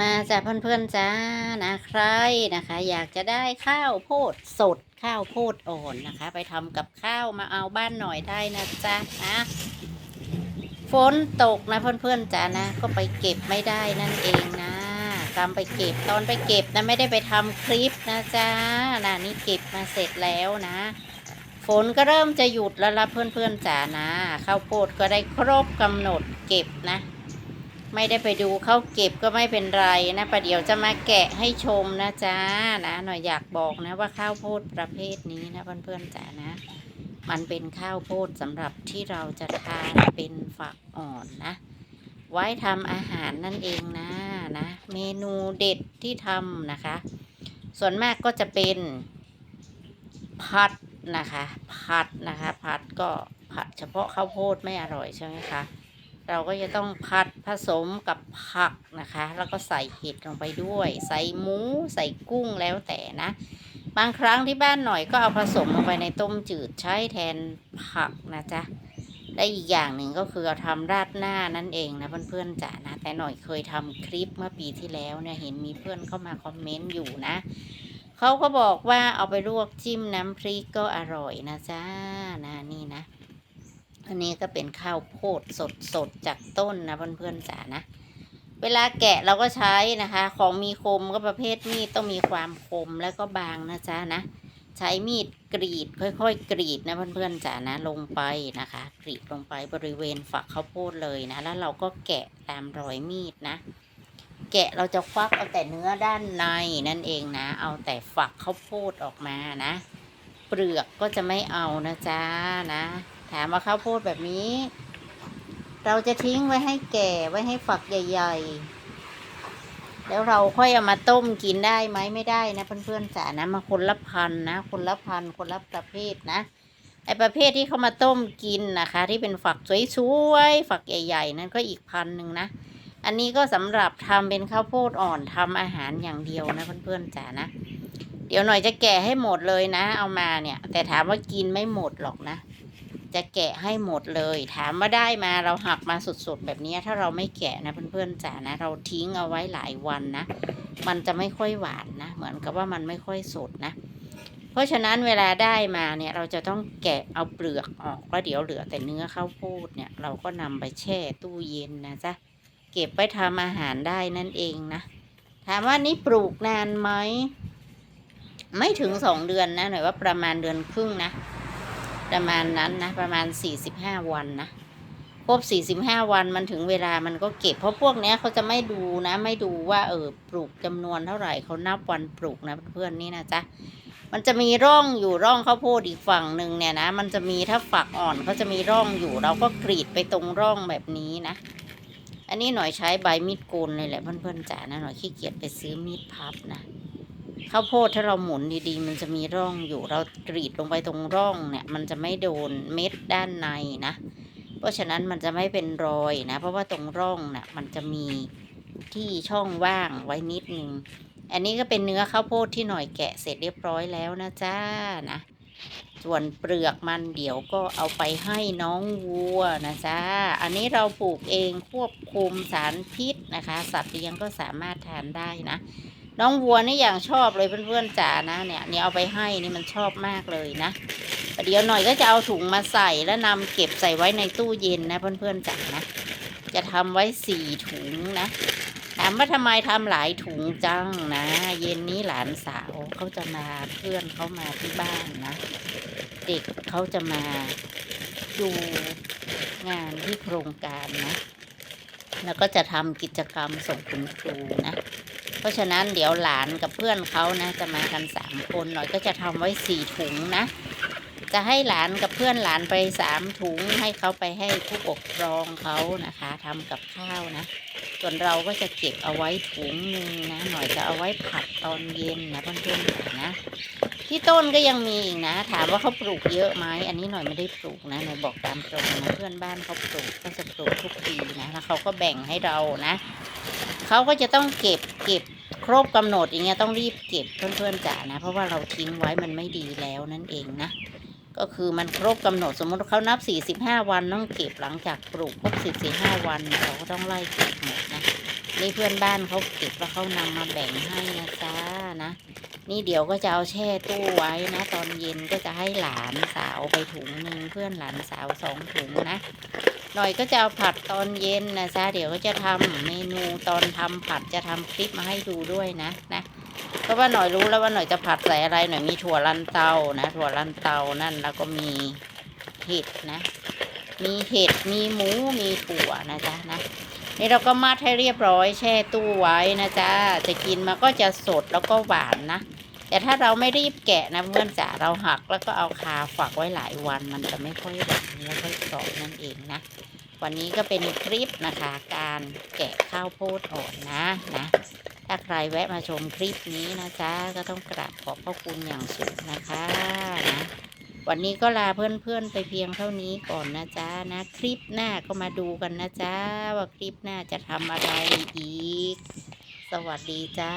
มาจากเพื่อนๆจ้านะใครนะคะ อยากจะได้ข้าวโพดสดข้าวโพดอ่อนนะคะ ไปทำกับข้าวมาเอาบ้านหน่อยได้นะจ๊ะนะฝนตกนะเพื่อนๆจ้านะ ก็ไปเก็บไม่ได้นั่นเองนะตามไปเก็บตอนไปเก็บนะไม่ได้ไปทำคลิปนะจ๊ะนะนี่เก็บมาเสร็จแล้วนะฝนก็เริ่มจะหยุดแล้วละเพื่อนๆจ๋านะข้าวโพดก็ได้ครบกำหนดเก็บนะ ไม่ได้ไปดูเขาเก็บก็ไม่เป็นไรนะประเดี๋ยวจะมาแกะให้ชมนะจ๊ะนะหน่อยอยากบอกนะว่าข้าวโพดประเภทนี้นะเพื่อนๆจ๋านะ มันเป็นข้าวโพดสำหรับที่เราจะทานเป็นฝักอ่อนนะ ไว้ทำอาหารนั่นเองนะนะ เมนูเด็ดที่ทำนะคะ ส่วนมากก็จะเป็นผัดนะคะผัดนะคะผัดก็ผัดเฉพาะข้าวโพดไม่อร่อยใช่ไหมคะ เราก็จะต้องผัดผสมกับผักนะคะ แล้วก็ใส่เห็ดลงไปด้วย ใส่หมูใส่กุ้งแล้วแต่นะ บางครั้งที่บ้านหน่อยก็เอาผสมลงไปในต้มจืดใช้แทนผักนะจ๊ะและอีกอย่างหนึ่งก็คือเอาทำราดหน้านั่นเองนะเพื่อนๆจ๋านะ แต่หน่อยเคยทำคลิปเมื่อปีที่แล้วเนี่ยเห็นมีเพื่อนเข้ามาคอมเมนต์อยู่นะเขาก็บอกว่าเอาไปลวกจิ้มน้ำพริกก็อร่อยนะจ๊ะนะนี่นะ อันนี้ก็เป็นข้าวโพดสดสดๆจากต้นนะเพื่อนๆจ๋านะ เวลาแกะเราก็ใช้นะคะ ของมีคมก็ประเภทมีดต้องมีความคมแล้วก็บางนะจ๊ะนะ ใช้มีดกรีดค่อยๆ กรีดนะเพื่อนๆจ๋านะลงไปนะคะ กรีดลงไปบริเวณฝักข้าวโพดเลยนะ แล้วเราก็แกะตามรอยมีดนะแกะเราจะควักเอาแต่เนื้อด้านในนั่นเองนะ เอาแต่ฝักข้าวโพดออกมานะ เปลือกก็จะไม่เอานะจ๊ะนะ ถามว่าข้าวโพดแบบนี้ เราจะทิ้งไว้ให้แก่ไว้ให้ฝักใหญ่ ๆ แล้วเราค่อยเอามาต้มกินได้ไหมไม่ได้นะ เพื่อนๆจ๋านะมาคนละพันนะ คนละพันคนละประเภทนะไอประเภทที่เขามาต้มกินนะคะ ที่เป็นฝักสวยๆฝักใหญ่ ๆ นั่นก็อีกพันหนึ่งนะ อันนี้ก็สำหรับทำเป็นข้าวโพดอ่อนทำอาหารอย่างเดียวนะเพื่อนๆจ๋านะ เดี๋ยวหน่อยจะแกะให้หมดเลยนะ เอามาเนี่ย แต่ถามว่ากินไม่หมดหรอกนะ จะแกะให้หมดเลย ถามว่าได้มาเราหักมาสดๆแบบนี้ ถ้าเราไม่แกะนะเพื่อนๆจ๋านะ เราทิ้งเอาไว้หลายวันนะ มันจะไม่ค่อยหวานนะ เหมือนกับว่ามันไม่ค่อยสดนะ เพราะฉะนั้นเวลาได้มาเนี่ย เราจะต้องแกะเอาเปลือกออกแล้วเดี๋ยวเหลือแต่เนื้อข้าวโพดเนี่ย เราก็นำไปแช่ตู้เย็นนะจ๊ะเก็บไว้ทำอาหารได้นั่นเองนะถามว่านี่ปลูกนานไหม ไม่ถึงสองเดือนนะหน่อยว่าประมาณเดือนครึ่งนะ ประมาณนั้นนะ ประมาณสี่สิบห้าวันนะครบสี่สิบห้าวันมันถึงเวลามันก็เก็บ เพราะพวกเนี้ยเขาจะไม่ดูนะ ไม่ดูว่าเออปลูกจำนวนเท่าไหร่เขานับวันปลูกนะเพื่อนนี่นะจ๊ะมันจะมีร่องอยู่ร่องข้าวโพดอีกฝั่งหนึ่งเนี่ยนะ มันจะมีถ้าฝักอ่อนเขาจะมีร่องอยู่ เราก็กรีดไปตรงร่องแบบนี้นะ อันนี้หน่อยใช้ใบมีดโกนเลยแหละเพื่อนๆจ๋านะหน่อยขี้เกียจไปซื้อมีดพับนะ ข้าวโพดถ้าเราหมุนดีๆ มันจะมีร่องอยู่ เรากรีดลงไปตรงร่องเนี่ย มันจะไม่โดนเม็ดด้านในนะ เพราะฉะนั้นมันจะไม่เป็นรอยนะ เพราะว่าตรงร่องน่ะมันจะมีที่ช่องว่างไว้นิดนึง อันนี้ก็เป็นเนื้อข้าวโพดที่หน่อยแกะเสร็จเรียบร้อยแล้วนะจ้านะ ส่วนเปลือกมันเดี๋ยวก็เอาไปให้น้องวัวนะจ้าอันนี้เราปลูกเองควบคุมสารพิษนะคะ สัตว์เลี้ยงก็สามารถทานได้นะ น้องวัวนี่อย่างชอบเลยเพื่อนๆจ๋านะเนี่ยเนี่ยเอาไปให้นี่มันชอบมากเลยนะเดี๋ยวหน่อยก็จะเอาถุงมาใส่แล้วนำเก็บใส่ไว้ในตู้เย็นนะเพื่อนๆจ๋านะ จะทำไว้สี่ถุงนะามว่าทำไมทำหลายถุงจังนะ เย็นนี้หลานสาวเขาจะมาเพื่อนเขามาที่บ้านนะ เด็กเขาจะมาดูงานที่โครงการนะ แล้วก็จะทำกิจกรรมส่งคุณครูนะ เพราะฉะนั้นเดี๋ยวหลานกับเพื่อนเขานะ จะมากันสามคนหน่อยก็จะทำไว้สี่ถุงนะ จะให้หลานกับเพื่อนหลานไปสามถุงให้เขาไปให้ผู้ปกครองเขานะคะทำกับข้าวนะ ส่วนเราก็จะเก็บเอาไว้ถุงหนึ่งนะ หน่อยจะเอาไว้ผัดตอนเย็นนะเพื่อนๆนะที่ต้นก็ยังมีอีกนะ ถามว่าเขาปลูกเยอะไหมอันนี้หน่อยไม่ได้ปลูกนะหน่อยบอกตามตรงนะเพื่อนบ้านเขาปลูกก็จะปลูกทุกปีนะแล้วเขาก็แบ่งให้เรานะเขาก็จะต้องเก็บเก็บครบกำหนดอย่างเงี้ยต้องรีบเก็บเพื่อนๆจ๋านะ เพราะว่าเราทิ้งไว้มันไม่ดีแล้วนั่นเองนะ ก็คือมันครบกำหนดสมมติเขานับ 45 วันต้องเก็บหลังจากปลูกครบ45 วันเราก็ต้องไล่เก็บหมดนะนี่เพื่อนบ้านเขาเก็บแล้วเขานำมาแบ่งให้นะจ๊ะนะนี่เดี๋ยวก็จะเอาแช่ตู้ไว้นะ ตอนเย็นก็จะให้หลานสาวไปถุงหนึ่งเพื่อนหลานสาวสองถุงนะหน่อยก็จะเอาผัดตอนเย็นนะจ๊ะเดี๋ยวก็จะทำเมนูตอนทำผัดจะทำคลิปมาให้ดูด้วยนะนะ เพราะว่าหน่อยรู้แล้วว่าหน่อยจะผัดใส่อะไรหน่อยมีถั่วลันเตานะถั่วลันเตานั่นแล้วก็มีเห็ดนะ มีเห็ดมีหมูมีถั่วนะจ๊ะนะนี่เราก็มัดให้เรียบร้อยแช่ตู้ไว้นะจ๊ะจะกินมันก็จะสดแล้วก็หวานนะแต่ถ้าเราไม่รีบแกะนะเพื่อนจ๋าเราหักแล้วก็เอาคาฝักไว้หลายวัน มันจะไม่ค่อยหวานแล้วก็กรอบนั่นเองนะวันนี้ก็เป็นคลิปนะคะ การแกะข้าวโพดอ่อนนะนะ ถ้าใครแวะมาชมคลิปนี้นะจ๊ะก็ต้องกราบขอบพระคุณอย่างสูงนะคะนะวันนี้ก็ลาเพื่อนๆไปเพียงเท่านี้ก่อนนะจ๊ะนะ คลิปหน้าก็มาดูกันนะจ๊ะว่าคลิปหน้าจะทำอะไรอีก สวัสดีจ้า